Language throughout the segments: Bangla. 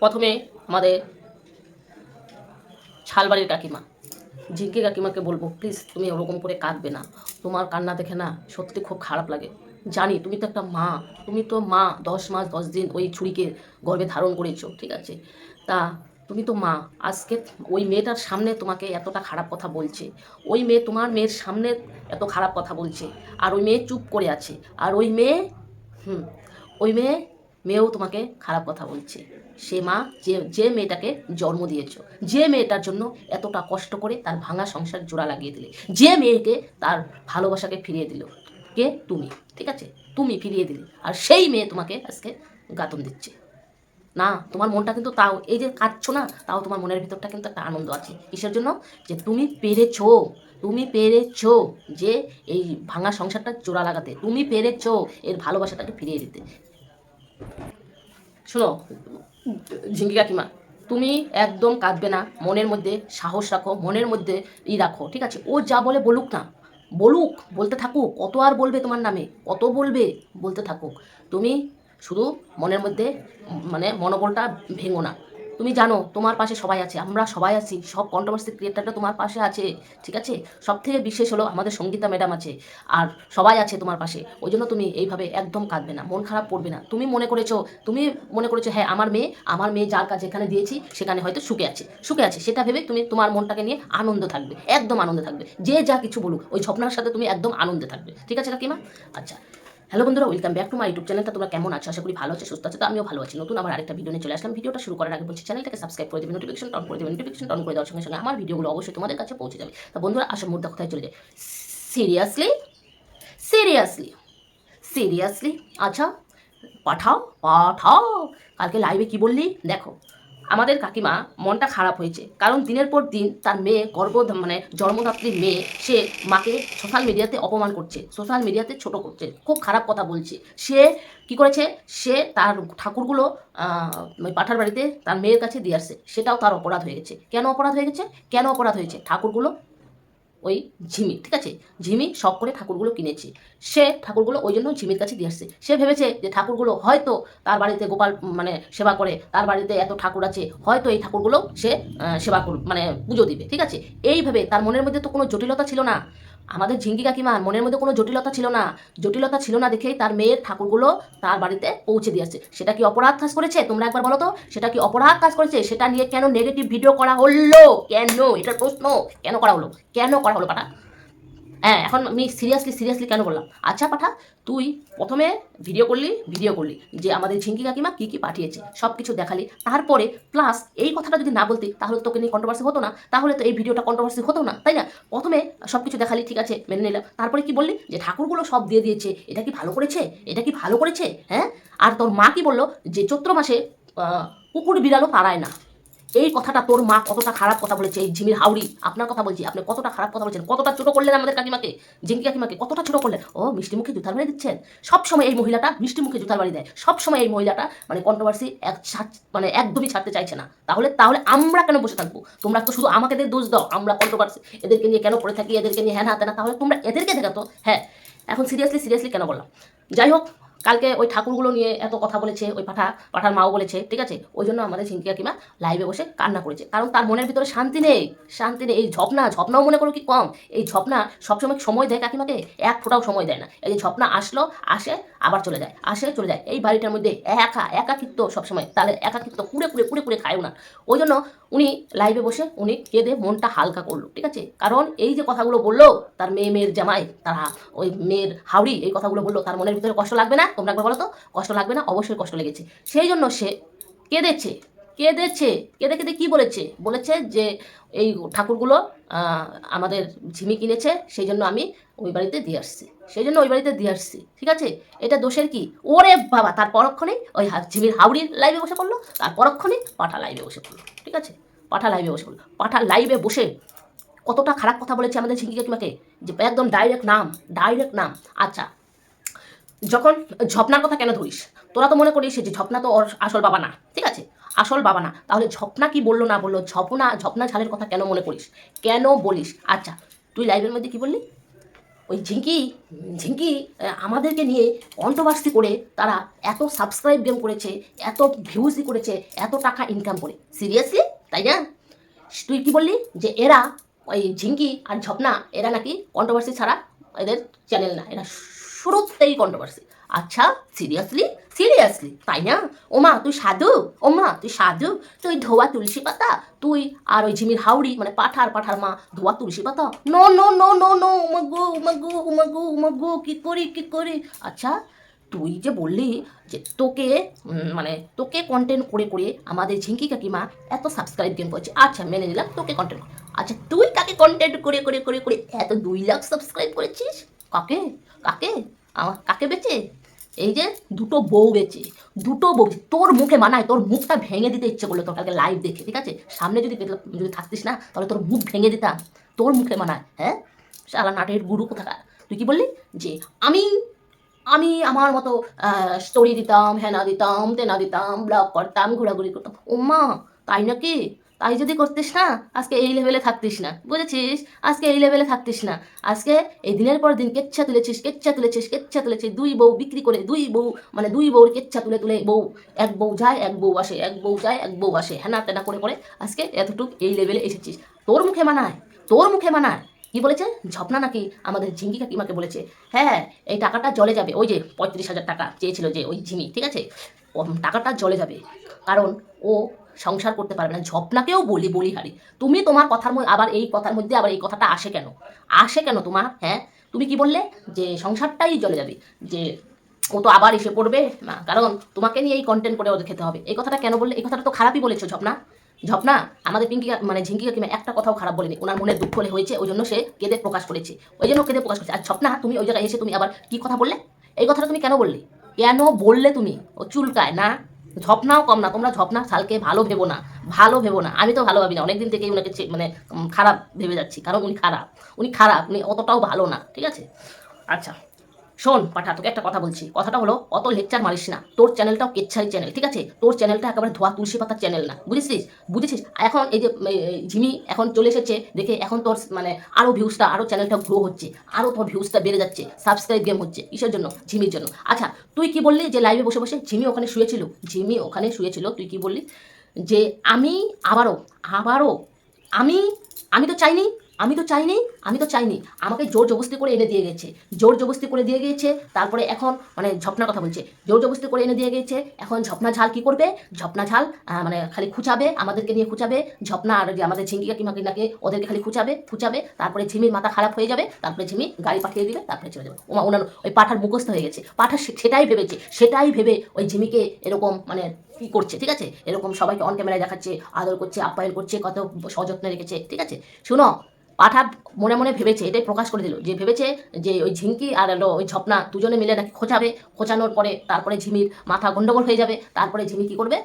প্রথমে আমাদের ছালবাড়ির কাকিমা। ঝিঙ্কি কাকিমাকে বলব, প্লিজ তুমি ওরকম করে কাঁদবে না। তোমার কান্না দেখে না সত্যি খুব খারাপ লাগে। জানি তুমি তো একটা মা, তুমি তো মা, দশ মাস, দশ দিন ওই ছুরিকে গর্ভে ধারণ করেছ, ঠিক আছে? তা তুমি তো মা, আজকে ওই মেয়েটার সামনে তোমাকে এতটা খারাপ কথা বলছে। ওই মেয়ে তোমার মেয়ের সামনে এত খারাপ কথা বলছে। আর ওই মেয়ে চুপ করে আছে। আর ওই মেয়ে, হুম, ওই মেয়ে মেয়েও তোমাকে খারাপ কথা বলছে। সে মা, যে যে মেয়েটাকে জন্ম দিয়েছ, যে মেয়েটার জন্য এতটা কষ্ট করে তার ভাঙা সংসার জোড়া লাগিয়ে দিলে, যে মেয়েকে তার ভালোবাসাকে ফিরিয়ে দিল, কে? তুমি, ঠিক আছে? তুমি ফিরিয়ে দিলে, আর সেই মেয়ে তোমাকে আজকে গাতন দিচ্ছে। না, তোমার মনটা কিন্তু তাও, এই যে কাঁদছো না, তাও তোমার মনের ভিতরটা কিন্তু একটা আনন্দ আছে। কিসের জন্য? যে তুমি পেরেছ তুমি পেরেছ যে এই ভাঙা সংসারটা জোড়া লাগাতে, তুমি পেরেছ এর ভালোবাসাটাকে ফিরিয়ে দিতে। শোনো ঝিঙ্গি কাকিমা, তুমি একদম কাঁদবে না, মনের মধ্যে সাহস রাখো, মনের মধ্যে ই রাখো, ঠিক আছে? ও যা বলে বলুক না, বলুক, বলতে থাকুক, কত আর বলবে তোমার নামে, কত বলবে, বলতে থাকুক। তুমি শুধু মনের মধ্যে মানে মনোবলটা ভেঙো না। তুমি জানো, তোমার পাশে সবাই আছে, আমরা সবাই আছি, সব কন্ট্রোভার্সি ক্রিয়েটারটা তোমার পাশে আছে, ঠিক আছে? সব থেকে বিশেষ হলো আমাদের সঙ্গীতা ম্যাডাম আছে, আর সবাই আছে তোমার পাশে ওই জন্য তুমি এইভাবে একদম কাঁদবে না, মন খারাপ করবে না। তুমি মনে করেছ, তুমি মনে করেছ হ্যাঁ আমার মেয়ে আমার মেয়ে যার কাছে যেখানে দিয়েছি, সেখানে হয়তো সুখে আছে সুখে আছে, সেটা ভেবে তুমি তোমার মনটাকে নিয়ে আনন্দ থাকবে, একদম আনন্দে থাকবে, যে যা কিছু বলুক, ওই স্বপ্নার সাথে তুমি একদম আনন্দে থাকবে, ঠিক আছে কাকিমা? আচ্ছা হ্যালো বন্ধুরা welcome back to my YouTube চ্যানেলটা তোমরা কেমন আছো? আশা করি ভালো আছে, সুস্থ আছে। তো আমিও ভালো আছি। নতুন আমার আরেকটা ভিডিও নিয়ে চলে আসলাম। ভিডিওটা শুরু করার আগে বলছি চ্যানেলটাকে সাবস্ক্রাইব করে দেবে নোটিফিকেশন অন করে দেবে। নোটিফিকেশন অন করে দেওয়ার সঙ্গে সঙ্গে আমার ভিডিওগুলো অবশ্যই তোমাদের কাছে পৌঁছে যাবে। তা বন্ধুরা, আসল মুদ্রা কোথায় চলে যায় সিরিয়াসলি সিরিয়াসলি সিরিয়াসলি আচ্ছা পাঠাও পাঠাও। কালকে লাইভে কি বললি? দেখো আমাদের কাকিমা মনটা খারাপ হয়েছে। কারণ দিনের পর দিন তার মেয়ে গর্ভ মানে জন্মদাত্রী মেয়ে, সে মাকে সোশ্যাল মিডিয়াতে অপমান করছে সোশ্যাল মিডিয়াতে ছোট করছে, খুব খারাপ কথা বলছে। সে কি করেছে? সে তার ঠাকুরগুলো পাঠার বাড়িতে তার মেয়ের কাছে দিয়ে আসছে। সেটাও তার অপরাধ হয়ে গেছে। কেন অপরাধ হয়ে গেছে? কেন অপরাধ হয়েছে? ঠাকুরগুলো ওই ঝিমি, ঠিক আছে? ঝিমি শখ করে ঠাকুরগুলো কিনেছে। সে ঠাকুরগুলো ওই জন্য ঝিমির কাছে দিয়ে আসছে। সে ভেবেছে যে ঠাকুরগুলো হয়তো তার বাড়িতে গোপাল মানে সেবা করে, তার বাড়িতে এত ঠাকুর আছে, হয়তো এই ঠাকুরগুলো সে সেবা মানে পুজো দিবে, ঠিক আছে? এইভাবে তার মনের মধ্যে তো কোনো জটিলতা ছিল না। আমাদের ঝিঙ্গি কাকিমার মনের মধ্যে কোনো জটিলতা ছিল না। জটিলতা ছিল না দেখেই তার মেয়ের ঠাকুরগুলো তার বাড়িতে পৌঁছে দিয়েছে সেটা কি অপরাধ কাজ করেছে? তোমরা একবার বলো তো, সেটা কি অপরাধ কাজ করেছে? সেটা নিয়ে কেন নেগেটিভ ভিডিও করা হলো? কেন? এটা প্রশ্ন। কেন করা হলো? কেন করা হলো পাঠা? হ্যাঁ এখন আমি সিরিয়াসলি সিরিয়াসলি কেন বললাম আচ্ছা পাঠা, তুই প্রথমে ভিডিও করলি ভিডিও করলি যে আমাদের ঝিঙ্কি কাকিমা কী কী পাঠিয়েছে সব কিছু দেখালি। তারপরে প্লাস এই কথাটা যদি না বলতি, তাহলে তোকে নিয়ে কন্ট্রোভার্সি হতো না, তাহলে তো এই ভিডিওটা কন্ট্রোভার্সি হতো না, তাই না? প্রথমে সব কিছু দেখালি, ঠিক আছে, মেনে নিলাম। তারপরে কি বললি? যে ঠাকুরগুলো সব দিয়ে দিয়েছে, এটা কি ভালো করেছে? এটা কি ভালো করেছে? হ্যাঁ? আর তোর মা কি বলল? যে চৈত্র মাসে কুকুর বিড়ালও পাড়ায় না। এই কথাটা তোর মা কতটা খারাপ কথা বলেছে, এই ঝিমির হাউড়ি। আপনার কথা বলছি, আপনি কতটা খারাপ কথা বলছেন, কতটা ছোট করলেন আমাদের কাকিমাকে, জিঙ্কি কাকিমাকে, কতটা ছোট করলেন? ও, মিষ্টি মুখে জুতার বাড়ি দিচ্ছেন? সবসময় এই মহিলাটা মিষ্টি মুখে জুতার বাড়ি দেয়। সবসময় এই মহিলাটা মানে কন্ট্রোভার্সি এক মানে একদমই ছাড়তে চাইছে না। তাহলে তাহলে আমরা কেন বসে থাকব? তোমরা তো শুধু আমাকে দোষ দাও, আমরা কন্ট্রোভার্সি এদেরকে নিয়ে কেন পড়ে থাকি? এদেরকে নিয়ে হ্যাঁ হাতে না তাহলে তোমরা এদেরকে দেখাতো? হ্যাঁ এখন সিরিয়াসলি সিরিয়াসলি কেন বললাম? যাই হোক কালকে ওই ঠাকুরগুলো নিয়ে এত কথা বলেছে, ওই পাঠা, পাঠার মাও বলেছে, ঠিক আছে? ওই জন্য আমাদের ঝিঙ্কি কাকিমা লাইভে বসে কান্না করেছে। কারণ তার মনের ভিতরে শান্তি নেই শান্তি নেই। এই ঝপনা, ঝপনাও মনে করো কি কম? এই ঝপনা সবসময় সময় দেয় কাকিমাকে, এক ফোঁটাও সময় দেয় না। এই যে ঝপনা আসলো, আসে, আবার চলে যায়, আসে, চলে যায়। এই বাড়িটার মধ্যে একা, একাকিত্ব সবসময়। তাহলে একাকিত্ব কুড়ে কুড়ে কুড়ে কুড়ে খায়ও না। ওই জন্য উনি লাইভে বসে, উনি কেঁদে মনটা হালকা করল, ঠিক আছে? কারণ এই যে কথাগুলো বলল, তার মেয়ে, মেয়ের জামাই, তারা ওই মেয়ের হাওড়ি এই কথাগুলো বলল, তার মনের ভিতরে কষ্ট লাগবে না। তোমরা একবার বলো তো, কষ্ট লাগবে না? অবশ্যই কষ্ট লেগেছে। সেই জন্য সে কেঁদেছে কেঁদেছে, কেঁদে কেঁদে কী বলেছে? বলেছে যে এই ঠাকুরগুলো আমাদের ঝিমি কিনেছে, সেই জন্য আমি ওই বাড়িতে দিয়ে আসছি। সেই জন্য ওই বাড়িতে দিয়ে আসছি, ঠিক আছে? এটা দোষের কি? ওরে বাবা, তার পরক্ষণেই ওই ঝিমির হাওড়ির লাইভে বসে পড়ল, তার পরক্ষণেই পাঠা লাইভে বসে পড়ল, ঠিক আছে? পাঠা লাইভে বসে পড়ল। পাঠা লাইভে বসে কতটা খারাপ কথা বলেছে আমাদের ঝিঙ্কি কাকিমাকে? যে একদম ডাইরেক্ট নাম ডাইরেক্ট নাম। আচ্ছা যখন ঝপনার কথা কেন ধরিস? তোরা তো মনে করিস যে ঝপনা তো ওর আসল বাবা না, ঠিক আছে? আসল বাবা না। তাহলে ঝপনা কি বলল না বলল? ঝপনা ঝপনা ঝালের কথা কেন মনে করিস? কেন বলিস? আচ্ছা তুই লাইভের মধ্যে কি বললি? ওই ঝিঙ্কি ঝিঙ্কি আমাদেরকে নিয়ে কন্ট্রোভার্সি করে তারা এত সাবস্ক্রাইব গেম করেছে, এত ভিউজই করেছে, এত টাকা ইনকাম করে। সিরিয়াসলি তাই না? তুই কি বললি? যে এরা, ওই ঝিঙ্কি আর ঝপনা, এরা নাকি কন্ট্রোভার্সি ছাড়া এদের চ্যানেল না, এরা শুরুতেই কন্ট্রোভার্সি আচ্ছা সিরিয়াসলি সিরিয়াসলি তাই না? ওমা, তুই সাধু? ওমা, তুই সাধু? তুই ধোয়া তুলসী পাতা? তুই আর ওই ঝিমির হাউড়ি মানে পাঠার পাঠার মা, ধোয়া তুলসী পাতা? No no no no no উমাগো উমাগো উমাগো উমাগো কি করি কি করি? আচ্ছা তুই যে বললি যে তোকে মানে তোকে কন্টেন্ট করে করে আমাদের ঝিঙ্কি কাকিমা এত সাবস্ক্রাইব গেম করছে আচ্ছা মেনে নিলাম, তোকে কন্টেন্ট আচ্ছা তুই কাকে কন্টেন্ট করে করে করে করে এত দুই লাখ সাবস্ক্রাইব করেছিস? কাকে? কাকে? আমার কাকে বেচে? এই যে দুটো বউ বেচে, দুটো বউ তোর মুখে মানায়, তোর মুখটা ভেঙে দিতে ইচ্ছে করল তোর কালকে লাইভ দেখে, ঠিক আছে? সামনে যদি যদি থাকতিস না, তাহলে তোর মুখ ভেঙে দিতাম। তোর মুখে মানায় হ্যাঁ? সারা নাটের গুরু কোথাকার? তুই কি বললি? যে আমি আমি আমার মতো স্টোরি দিতাম, হেনা দিতাম, তেনা দিতাম ব্লগ করতাম, ঘোরাঘুরি করতাম। ও মা তাই নাকি? তাই যদি করতিস না, আজকে এই লেভেলে থাকতিস না। বুঝেছিস? আজকে এই লেভেলে থাকতিস না। আজকে এই দিনের পর দিন কেচ্ছা তুলেছিস কেচ্ছা তুলেছিস কেচ্ছা তুলেছিস। দুই বউ বিক্রি করে, দুই বউ মানে দুই বউর কেচ্ছা তুলে তুলে বউ, এক বউ যায়, এক বউ আসে, এক বউ যায়, এক বউ আসে, হেনা তেনা করে করে আজকে এতটুকু এই লেভেলে এসেছিস। তোর মুখে মানায়, তোর মুখে মানায়। কি বলেছে? ঝপনা নাকি আমাদের ঝিঙ্গি কাকিমাকে বলেছে? হ্যাঁ এই টাকাটা জলে যাবে। ওই যে পঁয়ত্রিশ হাজার টাকা চেয়েছিল যে ওই ঝিমি, ঠিক আছে? টাকাটা জলে যাবে। কারণ ও সংসার করতে পারবে না। ঝপনাকেও বলি বলি হারি। তুমি তোমার কথার মধ্যে, আবার এই কথার মধ্যে, আবার এই কথাটা আসে কেন? আসে কেন তোমার? হ্যাঁ? তুমি কি বললে? যে সংসারটাই জলে যাবে। যে ও তো আবার এসে পড়বে। না, কারণ তোমাকে নিয়ে এই কন্টেন্ট করে ওদের খেতে হবে। এই কথাটা কেন বললে? এই কথাটা তো খারাপই বলেছ, ঝপনা। ঝপনা, আমাদের পিঙ্কি মানে ঝিঙ্কি কাকিমা একটা কথাও খারাপ বলেনি। ওনার মনে দুঃখ হলে হয়েছে, ওই জন্য সে কেঁদে প্রকাশ করেছে। ওই জন্য কেঁদে প্রকাশ করেছে। আর ঝপনা, তুমি ওই জায়গায় এসে তুমি আবার কি কথা বললে? এই কথাটা তুমি কেন বললে? কেন বললে তুমি? ও চুলকায়, না? ঝপনাও কম না, তোমরা ঝপনা সালকে ভালো ভেবো না, ভালো ভেবো না। আমি তো ভালো ভাবি না, অনেকদিন থেকেই ওনাকে মানে খারাপ ভেবে যাচ্ছি, কারণ উনি খারাপ উনি খারাপ, উনি অতটাও ভালো না, ঠিক আছে? আচ্ছা। শোন পাঠা, তোকে একটা কথা বলছি। কথাটা হলো, অত লেকচার মারিস না। তোর চ্যানেলটাও কেচ্ছারি চ্যানেল, ঠিক আছে? তোর চ্যানেলটা একেবারে ধোয়া তুলসী পাতার চ্যানেল না, বুঝেছিস? বুঝেছিস? এখন এই যে ঝিমি এখন চলে এসেছে, দেখে এখন তোর মানে আরও ভিউজটা আরও চ্যানেলটা গ্রো হচ্ছে আরও তোর ভিউজটা বেড়ে যাচ্ছে সাবস্ক্রাইব গেম হচ্ছে, কিসের জন্য? ঝিমির জন্য। আচ্ছা তুই কি বললি যে লাইভে বসে বসে ঝিমি ওখানে শুয়েছিল? ঝিমি ওখানে শুয়েছিল, তুই কি বললি? যে আমি আবারও আবারও, আমি আমি তো চাইনি আমি তো চাইনি, আমি তো চাইনি। আমাকে জোর জবস্তি করে এনে দিয়ে গেছে। জোর জবস্তি করে দিয়ে গিয়েছে তারপরে এখন মানে ঝপনার কথা বলছে। জোর জবস্তি করে এনে দিয়ে গিয়েছে এখন ঝপনা ঝাল কি করবে? ঝপনা ঝাল মানে খালি খুঁচাবে, আমাদেরকে নিয়ে খুঁচাবে। ঝপনা আর যে আমাদের ঝিঙ্গি কাকিমাকে নাকি ওদেরকে খালি খুঁচাবে খুঁচাবে। তারপরে ঝিমির মাথা খারাপ হয়ে যাবে, তারপরে ঝিমি গাড়ি পাঠিয়ে দিবে, তারপরে চলে যাবে। ওমা, ওনার ওই পাঠার মুখস্থ হয়ে গেছে। পাঠা সেটাই ভেবেছে, সেটাই ভেবে ওই ঝিমিকে এরকম মানে কি করছে, ঠিক আছে? এরকম সবাইকে অন ক্যামেরায় দেখাচ্ছে, আদর করছে আপ্যায়ন করছে, কত সযত্নে রেখেছে, ঠিক আছে? শুনো পাঠা মনে মনে ভেবেছে, এটাই প্রকাশ করে দিল। যে ভেবেছে যে ওই ঝিঙ্কি আর ওই ঝপনা দুজনে মিলে নাকি খোঁচাবে, খোঁচানোর পরে তারপরে ঝিমির মাথা গন্ডগোল হয়ে যাবে, তারপরে ঝিমি কী করবে?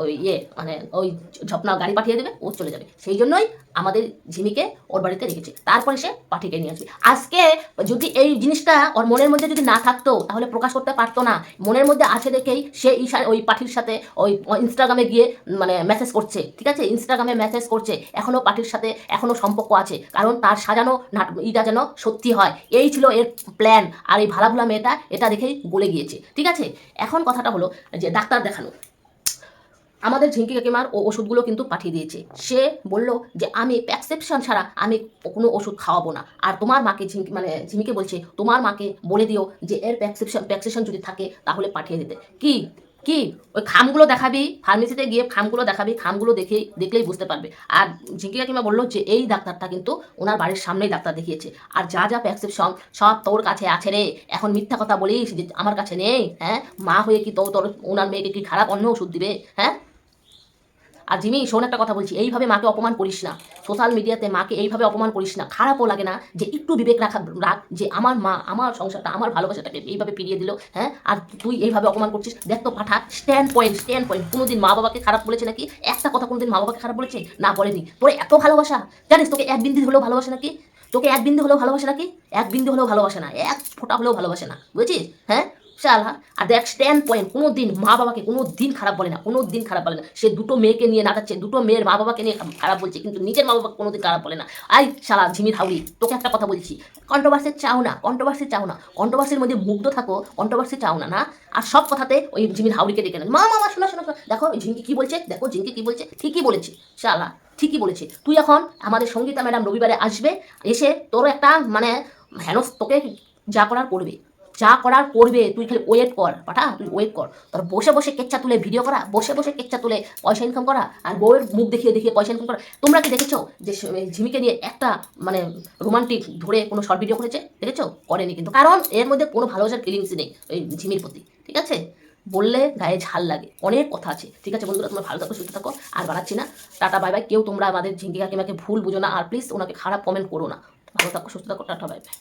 ওই ইয়ে মানে ওই ঝপনা গাড়ি পাঠিয়ে দেবে, ও চলে যাবে। সেই জন্যই আমাদের ঝিমিকে ওর বাড়িতে রেখেছে। তারপরে সে পাঠিয়ে নিয়ে আসবে। আজকে যদি এই জিনিসটা ওর মনের মধ্যে যদি না থাকতো, তাহলে প্রকাশ করতে পারতো না। মনের মধ্যে আছে দেখেই সে ইশা ওই পাঠির সাথে, ওই ইনস্টাগ্রামে গিয়ে মানে মেসেজ করছে। ঠিক আছে? ইনস্টাগ্রামে মেসেজ করছে। এখনও পাঠির সাথে এখনও সম্পর্ক আছে। কারণ তার সাজানো ইটা যেন সত্যি হয়। এই ছিল এর প্ল্যান আর এই ভালা ভুলা মেয়েটা এটা দেখেই গলে গিয়েছে। ঠিক আছে? এখন কথাটা হলো যে ডাক্তার দেখানো। আমাদের ঝিঙ্কি কাকিমার ও ওষুধগুলো কিন্তু পাঠিয়ে দিয়েছে। সে বলল যে, আমি প্যাকসেপশন ছাড়া আমি কোনো ওষুধ খাওয়াবো না। আর তোমার মাকে ঝিঙ্কি মানে ঝিমিকে বলছে, তোমার মাকে বলে দিও যে, এর প্যাকসেপশন প্যাকসেশন যদি থাকে তাহলে পাঠিয়ে দিতে। কি? কি? ওই খামগুলো দেখাবি ফার্মেসিতে গিয়ে খামগুলো দেখাবি, খামগুলো দেখে, দেখলেই বুঝতে পারবে। আর ঝিঙ্কি কাকিমা বলল যে, এই ডাক্তারটা কিন্তু ওনার বাড়ির সামনেই ডাক্তার দেখিয়েছে। আর যা যা প্রেসক্রিপশন সব তোর কাছে আছে রে। এখন মিথ্যা কথা বলিস যে, আমার কাছে নেই হ্যাঁ? মা হয়ে কি তোর তোর ওনার মেয়েকে কি খারাপ অন্য ওষুধ দিবে হ্যাঁ? আর জিমি, শোন একটা কথা বলছি, এইভাবে মাকে অপমান করিস না। সোশ্যাল মিডিয়াতে মাকে এইভাবে অপমান করিস না। খারাপও লাগে না যে একটু বিবেক রাখা, রাখ যে আমার মা, আমার সংসারটা, আমার ভালোবাসাটাকে এইভাবে ফিরিয়ে দিল হ্যাঁ? আর তুই এইভাবে অপমান করছিস। দেখ তো পাঠা স্ট্যান্ড পয়েন্ট স্ট্যান্ড পয়েন্ট কোনোদিন মা বাবাকে খারাপ বলেছে নাকি? একটা কথা কোনোদিন মা বাবাকে খারাপ বলেছে? না বলেনি। তোর এত ভালোবাসা। জানিস তোকে এক বিন্দু হলেও ভালোবাসে নাকি? তোকে এক বিন্দু হলেও ভালোবাসে নাকি? এক বিন্দু হলেও ভালোবাসে না। এক ফোঁটা হলেও ভালোবাসে না। বুঝেছিস? হ্যাঁ? শালা আর দেখ স্ট্যান্ড পয়েন্ট কোনো দিন মা বাবাকে কোনো দিন খারাপ বলে না কোনো দিন খারাপ বলে না। সে দুটো মেয়েকে নিয়ে নাচাচ্ছে, দুটো মেয়ের মা বাবাকে নিয়ে খারাপ বলছে, কিন্তু নিজের মা বাবাকে কোনো দিন খারাপ বলে না। আই শালা ঝিমির হাউড়ি, তোকে একটা কথা বলছি। কন্ট্রোভার্সি চাও না কন্ট্রোভার্সি চাও না কন্ট্রোভার্সির মধ্যে মুগ্ধ থাকো কন্ট্রোভার্সি চাও না? না আর সব কথাতে ওই ঝিমির হাউড়িকে ডেকে নেন মা মা মা, শোনো শোনো। দেখো ঝিঙ্কি কি বলছে? দেখো, ঝিঙ্কি কী বলছে? ঠিকই বলেছে, শালা, ঠিকই বলেছে। তুই এখন আমাদের সঙ্গীতা ম্যাডাম রবিবারে আসবে, এসে তোর একটা মানে হেনস তোকে যা করার করবে। যা করার করবে, তুই খালি ওয়েট কর, পাঠা, তুই ওয়েট কর। তোর বসে বসে কেচ্চা তুলে ভিডিও করা, বসে বসে কেচ্চা তুলে পয়সা ইনকাম করা, আর বউয়ের মুখ দেখিয়ে দেখিয়ে পয়সা ইনকাম করা। তোমরা কি দেখেছ যে ঝিমিকে নিয়ে একটা মানে রোমান্টিক ধরে কোনো শর্ট ভিডিও করেছে? দেখেছ? করেনি কিন্তু। কারণ এর মধ্যে কোনো ভালোবাসার ফিলিংসই নেই ওই ঝিমির প্রতি, ঠিক আছে? বললে গায়ে ঝাল লাগে, অনেক কথা আছে। ঠিক আছে বন্ধুরা, তোমরা ভালো থাকো, সুস্থ থাকো, আর বাড়াচ্ছি না। টাটা বাই বাই কেউ তোমরা আমাদের ঝিঙ্কি কাকিমাকে ভুল বুঝো না, আর প্লিজ ওনাকে খারাপ কমেন্ট করো না। ভালো থাকো, সুস্থ থাকো, টাটা বাই বাই